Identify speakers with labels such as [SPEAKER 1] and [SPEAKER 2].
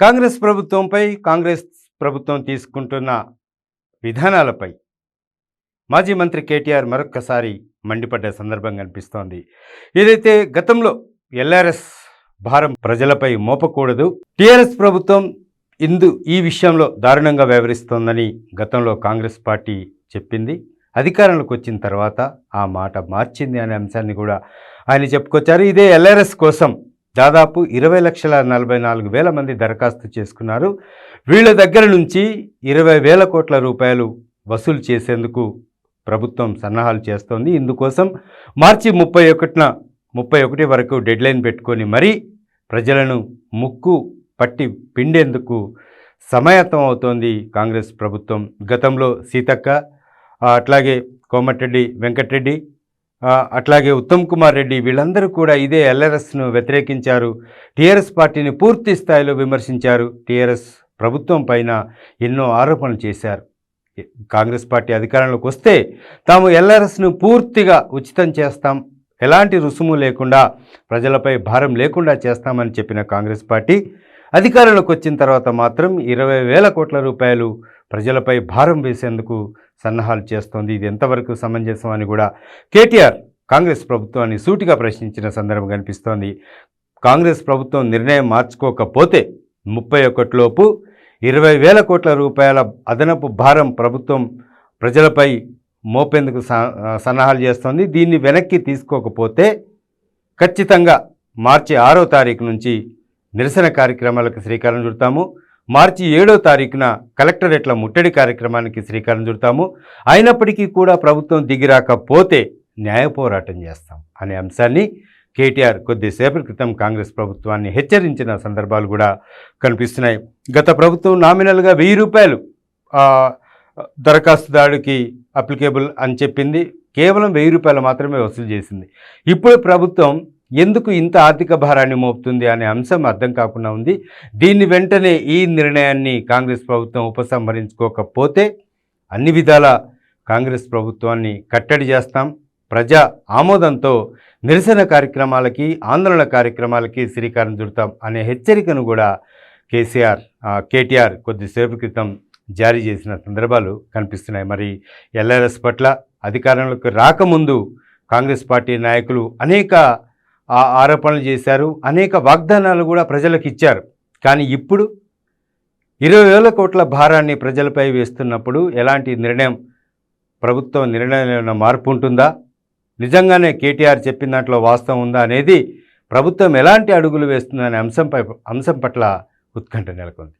[SPEAKER 1] కాంగ్రెస్ ప్రభుత్వంపై కాంగ్రెస్ ప్రభుత్వం తీసుకుంటున్న విధానాలపై మాజీ మంత్రి కేటీఆర్ మరొక్కసారి మండిపడ్డ సందర్భం కనిపిస్తోంది. ఏదైతే గతంలో ఎల్ఆర్ఎస్ భారం ప్రజలపై మోపకూడదు టీఆర్ఎస్ ప్రభుత్వం ఇందు ఈ విషయంలో దారుణంగా వ్యవహరిస్తోందని గతంలో కాంగ్రెస్ పార్టీ చెప్పింది. అధికారంలోకి వచ్చిన తర్వాత ఆ మాట మార్చింది అనే అంశాన్ని కూడా ఆయన చెప్పుకొచ్చారు. ఇదే ఎల్ఆర్ఎస్ కోసం దాదాపు ఇరవై లక్షల నలభై నాలుగు వేల మంది దరఖాస్తు చేసుకున్నారు. వీళ్ళ దగ్గర నుంచి ఇరవై వేల కోట్ల రూపాయలు వసూలు చేసేందుకు ప్రభుత్వం సన్నాహాలు చేస్తోంది. ఇందుకోసం మార్చి ముప్పై ఒకటిన ముప్పై ఒకటి వరకు డెడ్లైన్ పెట్టుకొని మరీ ప్రజలను ముక్కు పట్టి పిండేందుకు సమాయత్తం అవుతోంది కాంగ్రెస్ ప్రభుత్వం. గతంలో సీతక్క అట్లాగే కోమటిరెడ్డి వెంకటరెడ్డి అట్లాగే ఉత్తమ్ కుమార్ రెడ్డి వీళ్ళందరూ కూడా ఇదే ఎల్ఆర్ఎస్ను వ్యతిరేకించారు. టీఆర్ఎస్ పార్టీని పూర్తి స్థాయిలో విమర్శించారు. టీఆర్ఎస్ ప్రభుత్వం పైన ఎన్నో ఆరోపణలు చేశారు. కాంగ్రెస్ పార్టీ అధికారంలోకి వస్తే తాము ఎల్ఆర్ఎస్ను పూర్తిగా ఉచితం చేస్తాం. ఎలాంటి రుసుము లేకుండా ప్రజలపై భారం లేకుండా చేస్తామని చెప్పిన కాంగ్రెస్ పార్టీ అధికారంలోకి వచ్చిన తర్వాత మాత్రం ఇరవై వేల కోట్ల రూపాయలు ప్రజలపై భారం వేసేందుకు సన్నాహాలు చేస్తోంది. ఇది ఎంతవరకు సమంజసం అని కూడా కేటీఆర్ కాంగ్రెస్ ప్రభుత్వాన్ని సూటిగా ప్రశ్నించిన సందర్భం కనిపిస్తోంది. కాంగ్రెస్ ప్రభుత్వం నిర్ణయం మార్చుకోకపోతే ముప్పై ఒకటిలోపు ఇరవై వేల కోట్ల రూపాయల అదనపు భారం ప్రభుత్వం ప్రజలపై మోపేందుకు స- సన్నాహాలు చేస్తోంది. దీన్ని వెనక్కి తీసుకోకపోతే ఖచ్చితంగా మార్చి ఆరో తారీఖు నుంచి నిరసన కార్యక్రమాలకు శ్రీకారం చుడతాము. మార్చి ఏడో తారీఖున కలెక్టరేట్ల ముట్టడి కార్యక్రమానికి శ్రీకారం చుడతాము. అయినప్పటికీ కూడా ప్రభుత్వం దిగిరాకపోతే న్యాయ పోరాటం చేస్తాం అనే అంశాన్ని కేటీఆర్ కొద్దిసేపటి క్రితం కాంగ్రెస్ ప్రభుత్వాన్ని హెచ్చరించిన సందర్భాలు కూడా కనిపిస్తున్నాయి. గత ప్రభుత్వం నామినల్గా వెయ్యి రూపాయలు దరఖాస్తుదారుడికి అప్లికేబుల్ అని చెప్పింది. కేవలం వెయ్యి రూపాయలు మాత్రమే వసూలు చేసింది. ఇప్పుడు ప్రభుత్వం ఎందుకు ఇంత ఆర్థిక భారాన్ని మోపుతుంది అనే అంశం అర్థం కాకుండా ఉంది. దీన్ని వెంటనే ఈ నిర్ణయాన్ని కాంగ్రెస్ ప్రభుత్వం ఉపసంహరించుకోకపోతే అన్ని విధాల కాంగ్రెస్ ప్రభుత్వాన్ని కట్టడి చేస్తాం. ప్రజా ఆమోదంతో నిరసన కార్యక్రమాలకి ఆందోళన కార్యక్రమాలకి శ్రీకారం చుడతాం అనే హెచ్చరికను కూడా కేసీఆర్ కేటీఆర్ కొద్దిసేపు క్రితం జారీ చేసిన సందర్భాలు కనిపిస్తున్నాయి. మరి ఎల్ఆర్ఎస్ పట్ల అధికారంలోకి రాకముందు కాంగ్రెస్ పార్టీ నాయకులు అనేక ఆ, ఆరోపణలు చేశారు. అనేక వాగ్దానాలు కూడా ప్రజలకు ఇచ్చారు. కానీ ఇప్పుడు ఇరవై వేల కోట్ల భారాన్ని ప్రజలపై వేస్తున్నప్పుడు ఎలాంటి నిర్ణయం ప్రభుత్వం నిర్ణయంలో మార్పు ఉంటుందా? నిజంగానే కేటీఆర్ చెప్పిన దాంట్లో వాస్తవం ఉందా అనేది ప్రభుత్వం ఎలాంటి అడుగులు వేస్తుందనే అంశంపై అంశం పట్ల ఉత్కంఠ నెలకొంది.